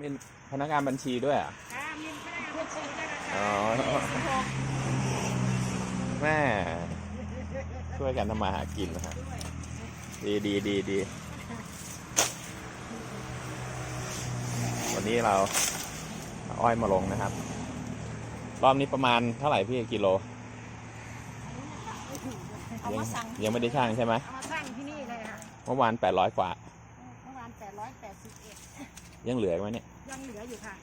มีพนักงานบัญชีด้วยเหรอะค่ะมีพนักงานบัญชีด้วยนะคะอ๋อแม่ช่วยกันทำมาหากินนะฮะดีดีดีดีวันนี้เราเอาอ้อยมาลงนะครับ รอบนี้ประมาณเท่าไหร่พี่กิโล เอายัมาสั่งยังไม่ได้ช่างใช่ไหมเอามาสั่งที่นี่เลยค่ะเมื่อวานแปดร้อยกว่า เมื่อวาน881ยั งเหลือไหมเนี่ยยังเหลืออยู่ค่ะ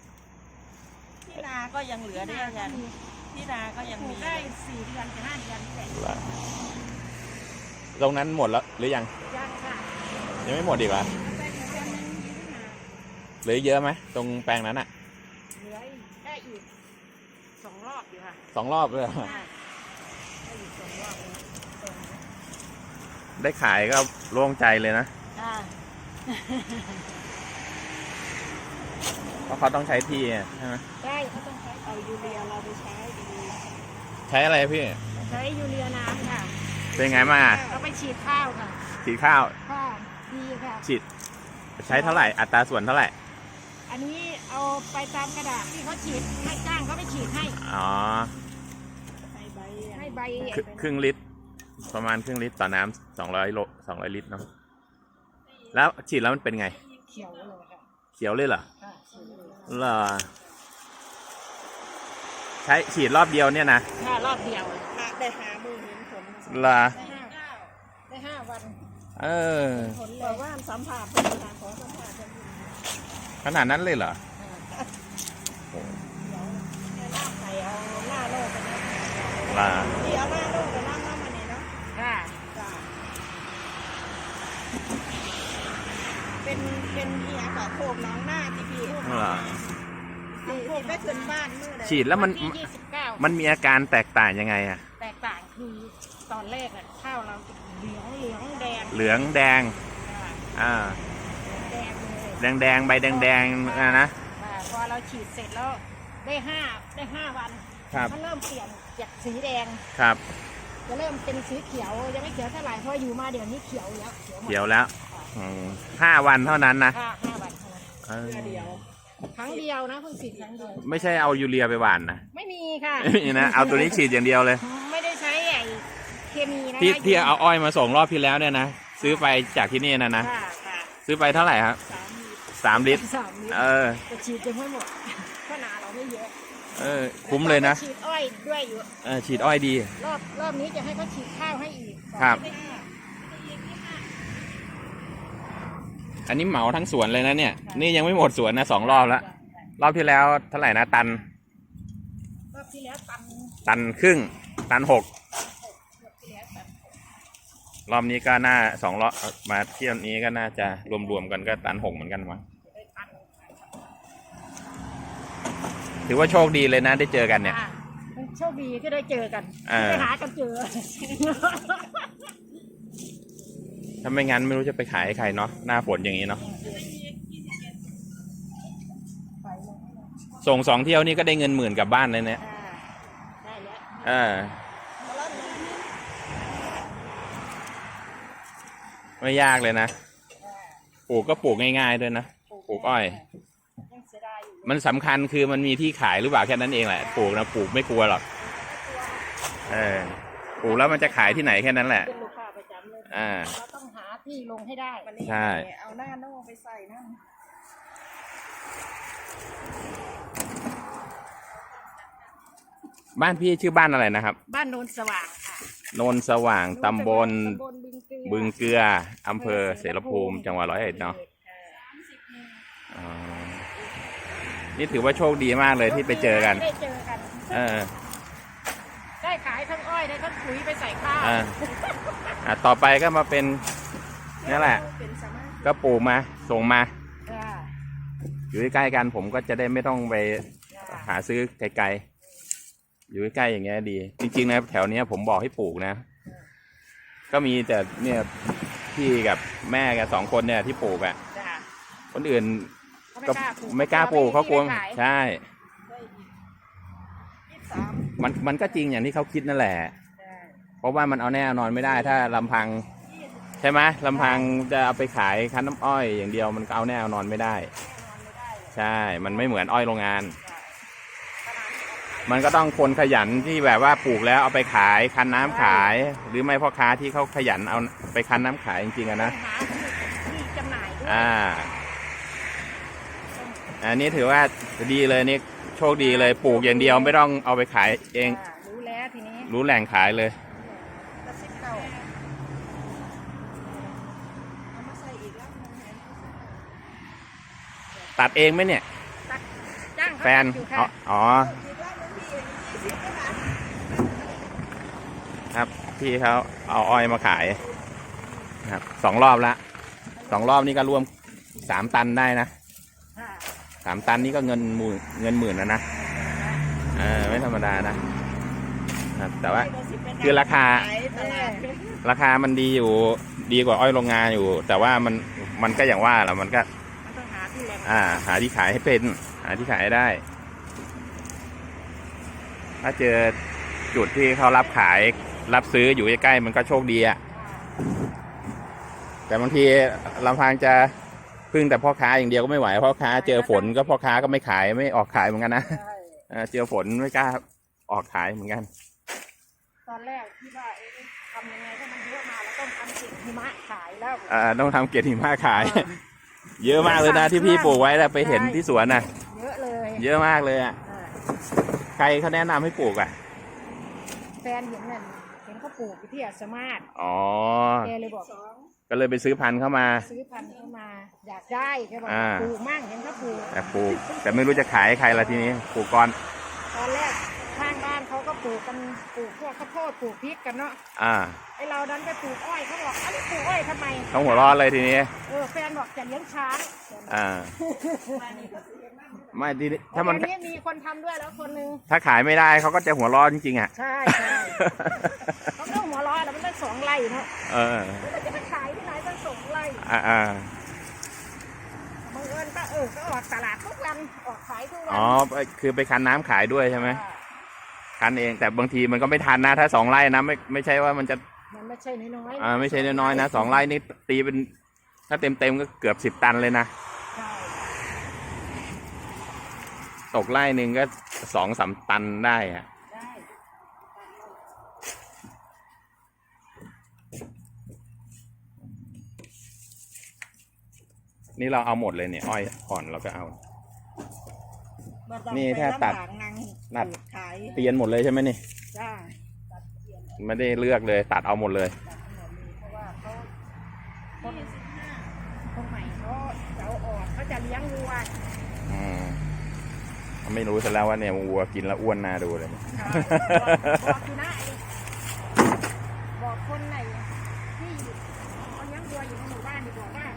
ที่นาก็ยังเหลือด้วยกันที่นาก็ยังปลูมีกได้สี่เดือนถึงห้าเดือนนี่แหละละตรงนั้นหมดแล้วหรือยังยังค่ะยังไม่หมดอีกเหรอได้เดือนนึงยี่สิบห้าเหลือเยอะไหมตรงแปลงนั้นอะเหลืออีกได้อีกสองรอบอยู่ค่ะสองรอบเลยเหรอได้ได้อีกสองรอบเลยตรงนี้ได้ขายก็โล่งใจเลยนะค่ะเพราะเขาต้องใช้ที่อะใช่ไหมได้เขาต้องใช้เอายูเรียเราไปใช้ดีใช้อะไรพี่ ใช้ยูเรียน้ำค่ะเป็นไงบ้างอะเอาไปฉีดข้าวค่ะสีข้าวค่ะดีค่ะฉีดใช้เท่าไหร่อัตราส่วนเท่าไหร่ อันนี้เอาไปตามกระดาษที่เขาฉีดให้จ้างเขาไปฉีดให้อ๋อให้ใบให้ใบครึ่งครึ่งลิตร ประมาณครึ่งลิตรต่อน้ำสองร้อยโลสองร้อยลิตรเนาะแล้วฉีดแล้วมันเป็นไงเขียวเลยค่ะ เขียวเลยเหรอค่ะเขียวเลยเหรอใช้ฉีดรอบเดียวเนี่ยนะค่ะรอบเดียวได้หามือเห็นผลเหรอได้ห้าได้ห้าวัน เออผลเลบอยกว่าสัมผัสเป็นทางของสัมผัสเป็นขนาดนั้นเลยเหรอหน้าไข่เอาหน้าโลกไปนะเหรอเดี๋ยวหน้าโลกไปนั่งน้ำมันนี่เนาะค่ะจ้ะเป็นเป็นเอี ยกับโคกน้องหน้าที่พี่เหรอที่ที่ไปขึ้นบ้านมือเลยฉีดแล้วมัน ที่ยี่สิบเก้ามันมีอาการแตกต่างยังไงอะแตกต่างคือตอนแรกน่ะข้าวเราจะเหลืองเหลืองแดงเหลืองแดง ค่ะอ่า แดงเลยแดงแดงๆใบแดงแดงๆนะนะ ค่ะพอเราฉีดเสร็จแล้วได้ห้าได้ห้าวันครับ มันเริ่มเปลี่ยนจากสีแดง ครับ จะเริ่มเป็นสีเขียวยังไม่เขียวเท่าไหร่เพราะอยู่มาเดี๋ยวนี้เขียวแล้วเขียวหมดเขียวแล้วอืมห้าวันเท่านั้นนะห้าห้า วันเท่านั้นเออเดียว ครั้งเดียวนะเพิ่งฉีดครั้งเดียว ไม่ใช่เอายูเรียไปหว่านนะไม่มีค่ะไม่มีนะเอาตัวนี้ฉีดอย่างเดียวเลย ไม่ได้ใช้ไอ้เคมีนะคะที่ที่เอาอ้อยมาส่งรอบที่แล้วเนี่ยนะซื้อไปจากที่นี่นะนะค่ะค่ะซื้อไปเท่าไหร่ครับสามลิตรสามลิตรสามลิตรเออแต่ฉีดยังไม่หมดขนาดเราไม่เยอะเออคุ้มเลยนะฉีดอ้อยด้วยอยู่เออฉีดอ้อยดี รอบรอบนี้จะให้เขาฉีดข้าวให้อีกครับ ไม่ได้ อันนี้เหมาทั้งสวนเลยนะเนี่ย นี่ยังไม่หมดสวนนะสองรอบแล้ว รอบที่แล้วเท่าไหร่นะตัน รอบที่แล้วตันตันครึ่ง ตันหก รอบที่แล้วตันรอบนี้ก็น่าสองรอบมาเที่ยวนี้ก็น่าจะรวมๆกันก็ตันหกเหมือนกันมั้งได้ตันถือว่าโชคดีเลยนะได้เจอกันเนี่ย อะมันโชคดีที่ได้เจอกันเออ ได้หากันเจอ ถ้าไม่งั้นไม่รู้จะไปขายให้ใครเนาะหน้าฝนอย่างนี้เนาะไปเลยให้เราส่งสองเที่ยวนี่ก็ได้เงินหมื่นกลับบ้านเลยเนี่ยอ่าได้แล้วเออไม่ยากเลยนะปลูกก็ปลูกง่ายๆด้วยนะปลูกอ้อยยังเสียดายอยู่มันสำคัญคือมันมีที่ขายหรือเปล่าแค่นั้นเองแหละปลูกนะปลูกไม่กลัวหรอกเออปลูกแล้วมันจะขายที่ไหนแค่นั้นแหละเป็นลูกค้าประจำเลยอ่า เราต้องหาที่ลงให้ได้ วันนี้ใช่ เอาหน้าโน่ไปใส่นั่นบ้านพี่ชื่อบ้านอะไรนะครับ บ้านโนนสว่างค่ะโนนสว่างตำบลตำบลบึงเกลือบึงเกลืออำเภอเสรภูมิ จังหวัดร้อยเอ็ดเนาะอ๋อนี่ถือว่าโชคดีมากเลยที่ไปเจอกัน ได้เจอกันเออได้ขายทั้งอ้อยได้ทั้งปุ๋ยไปใส่ข้าว อ่าอะต่อไปก็มาเป็น นี่แหละ เป็นสามารถก็ปลูกมาส่งมา จ้าอยู่ใกล้ๆกันผมก็จะได้ไม่ต้องไปจ้าหาซื้อไกลๆ อยู่ใกล้ๆอย่างเงี้ยดี จริงๆนะแถวเนี้ยผมบอกให้ปลูกนะ ก็มีแต่เนี่ยพี่กับแม่กับสองคนเนี่ยที่ปลูกอะ่ะ จ้าคนอื่นเขาก็ไม่กล้าปลูกไม่กล้าปลูกเขากลัวไม่ได้ขายใช่ได้อีกยี่สิบสามมันมันก็จริงอย่างที่เขาคิดนั่นแหละจ้าเพราะว่ามันเอาแน่เอานอนไม่ได้ ถ้าลำพังใช่ไหมลำพังจะเอาไปขายคั้นน้ำอ้อยอย่างเดียวมันก็เอาแน่เอานอนไม่ได้นอนไม่ได้เลยใช่ มันไม่เหมือนอ้อยโรงงานขนาดนี้เอาขายมันก็ต้องคนขยันที่แบบว่าปลูกแล้วเอาไปขายคันน้ำขาย หรือไม่พ่อค้าที่เขาขยันเอาไปคันน้ำขายจริงๆอะนะหาที่จำหน่ายด้วยอ่า อันนี้ถือว่าดีเลยนี่โชคดีเลยปลูกอย่างเดียวไม่ต้องเอาไปขายเองารู้แล้วทีนี้ รู้แหล่งขายเลย กระซิบเก่าเอามาใส่อีกแล้วมันเห็น ตัดเองไหมเนี่ย จ้างเขาแฟนอยู่อ๋อค่ะอ๋ออีกแล้วมันมียี่สิบกว่าบาทครับพี่เขาเอาอ้อยมาขายนะครับสองรอบละสองรอบนี่ก็รวมสามตันได้นะค่ะสามตันนี่ก็เงินหมื่นเงินหมื่นแล้วนะเออไม่ธรรมดานะครับแต่ว่า คือราคา ขายตลาดราคามันดีอยู่ดีกว่าอ้อยโรงงานอยู่ แต่ว่ามันมันก็อย่างว่าแหละมันก็มันต้ องหาที่แหล่งอ่า หาที่ขายให้เป็น หาที่ขายให้ได้ ถ้าเจอจุดที่เขารับขาย รับซื้ออยู่ใกล้ๆมันก็โชคดีอะแต่บางทีลำพังจะพึ่งแต่พ่อค้าอย่างเดียวก็ไม่ไหวพ่อค้าเจอฝนก็พ่อค้าก็ไม่ขายไม่ออกขายเหมือนกันนะใช่เออเจอฝนไม่กล้าออกขายเหมือนกัน ตอนแรกที่ว่าเอ๊ะทำยังไงให้มันเยอะมาแล้วต้องทำสิ่งหิมะขายแล้ว อ่าต้องทำเกล็ดหิมะขาย เยอะมากเลยนะที่พี่ปลูกไว้แล้วไปเห็นที่สวนน่ะ เยอะเลยเยอะมากเลยอะอ่าใครเขาแนะนำให้ปลูกอะแฟนเห็นนั่นเห็นเขาปลูกอยู่ที่อัสมาศอ๋อแกเลยบอกสองก็เลยไปซื้อพันธุ์เข้ามา ซื้อพันธุ์เข้ามาอยากได้แกบอกอ่า ปลูกมั่งเห็นเขาปลูกแต่ปลูก แต่ไม่รู้จะขายให้ใครละทีนี้ปลูกก่อนตอนแรก ปลูกกันปลูกพวกข้าวโพดปลูกพริกกันเนาะอ่าไอเราดันไปปลูกอ้อยเขาบอกอันนี้ปลูกอ้อยทำไมต้องหัวเร้อนเลยทีนี้ เออแฟนบอกจะเลี้ยงช้างอ่า ไม่ทีนี้ถ้ามันตอนนี้มีคนทำด้วยแล้วคนนึงถ้าขายไม่ได้เขาก็จะหัวเร้อนจริงๆอะ ใช่ใช่เขาต้องหัวเร้อนแล้วมันได้สองไร่เนาะเออแล้วจะไปขายที่ไหนตั้งสองไร่อ่าอ่าบังเอิญก็เออก็ออกตลาดทุกวันออกขายทุกวัอ๋อคือไปคันน้ำขายด้วยใช่ไหม อ่า คันเอง แต่บางทีมันก็ไม่ทันนะ ถ้าสองไร่นะไม่ไม่ใช่ว่ามันจะมันไม่ใช่น้อยๆอ่าไม่ใช่น้อยๆนะสองไร่นี่ตีเป็น ถ้าเต็มเต็มๆก็เกือบสิบตันเลยนะ ใช่ตกไร่หนึ่งก็สองสามตันได้อะได้นี่เราเอาหมดเลยเนี่ยอ้อยอ่อนเราก็เอา บ่ต้องนี่ไปถ้าตัด ลำบากนั่งตัดขายเตียนหมดเลยใช่ไหมนี่จ้าไม่ได้เลือกเลยตัดเอาหมดเลยตัดถนนมีเพราะว่าเขาคนคนใหม่เขาจะเอาออกเขาจะเลี้ยงวัวอืมไม่รู้ซะแล้วว่าเนี่ยวัวกินแล้วอ้วนน่าดูเลยบอกบอกอยู่นะไอ้บอกคนไหนที่อยู่เขาเลี้ยงวัวอยู่ในหมู่บ้านนี่บอกว่า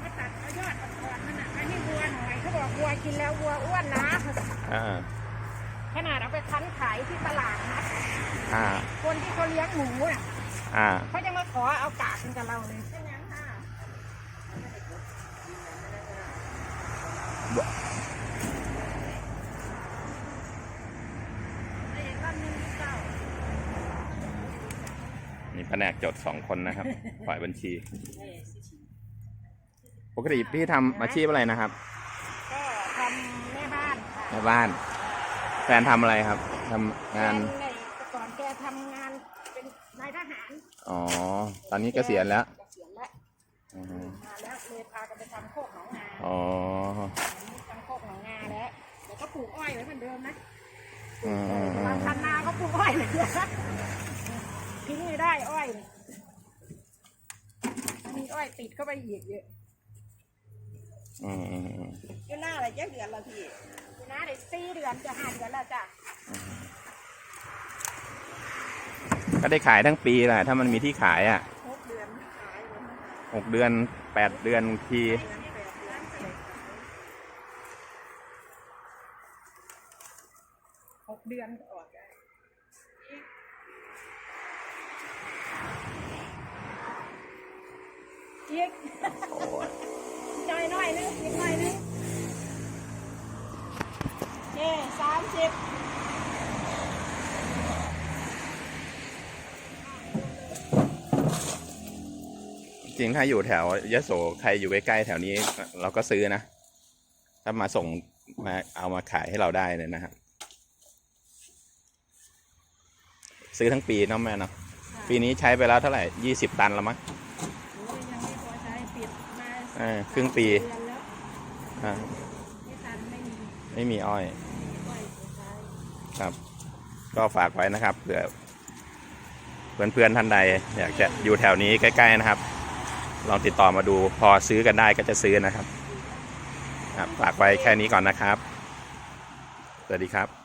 มาตัดเอายอดอ่อนๆมันน่ะไปให้วัวหน่อยเขาบอกวัวกินแล้ววัวอ้วนนะ อ่า ขนาดเอาไปคั้นขายที่ตลาดนัดอ่า คนที่เขาเลี้ยงหมูน่ะอ่า เขาจะมาขอเอากากกินกับเราเลยใช่ไหมค่ะไอ้บ้านนึงเก่ามีแผนกจดสองคนนะครับ ฝ่ายบัญชี ปกติพี่ทำอาชีพอะไรนะครับ ก็ทำแม่บ้านค่ะในบ้าน แฟนทำอะไรครับทำงาน แฟในแต่ก่อนแกทำงานเป็นนายทหารอ๋อ ตอนนี้เกษียณแล้วเกษียณแล้วอือฮึมาแล้วเลยพากันไปทำโคกหนองนาอ๋อทำโคกหนองนาแล้วเดี๋ยวก็ปลูกอ้อยไว้เหมือนเดิมนะอืมอืมอืบางมคันนาก็ปลูกอ้อยเลยทิ้งไม่ได้อ้อยมีอ้อยติดเข้าไปอีกเยอะอืมอืมอืมอยู่หน้าอะไรจักเดือนละพี่ นี่นะเดี๋ยวสี่เดือนจะห้าเดือนแล้วจ้ะก็ได้ขายทั้งปีแหละถ้ามันมีที่ขายอะหกเดือนขายเลยนะหกเดือนแปดเดือนทีแปดเดือนเสร็จหกเดือนก็ออกได้อีกจอยหน่อยนึงอีกหน่อย สามสิบจริงถ้าอยู่แถวยโสใครอยู่ใกล้ๆแถวนี้ เราก็ซื้อนะ ถ้ามาส่งมาเอามาขายให้เราได้เลยนะครับซื้อทั้งปีเนาะแม่เนาะปีนี้ใช้ไปแล้วเท่าไหร่ยี่สิบตันแล้วมั้งโอ้ยยังไม่พอใช้ปิดมาเออครึ่งปีเดือนแล้วอ่าไม่ทันไม่มีไม่มีอ้อยไม่ใช้ ครับ ก็ฝากไว้นะครับเผื่อเพื่อนๆท่านใดอยากจะอยู่แถวนี้ใกล้ ๆนะครับ ลองติดต่อมาดูพอซื้อกันได้ก็จะซื้อนะครับครับฝากไว้แค่นี้ก่อนนะครับ สวัสดีครับ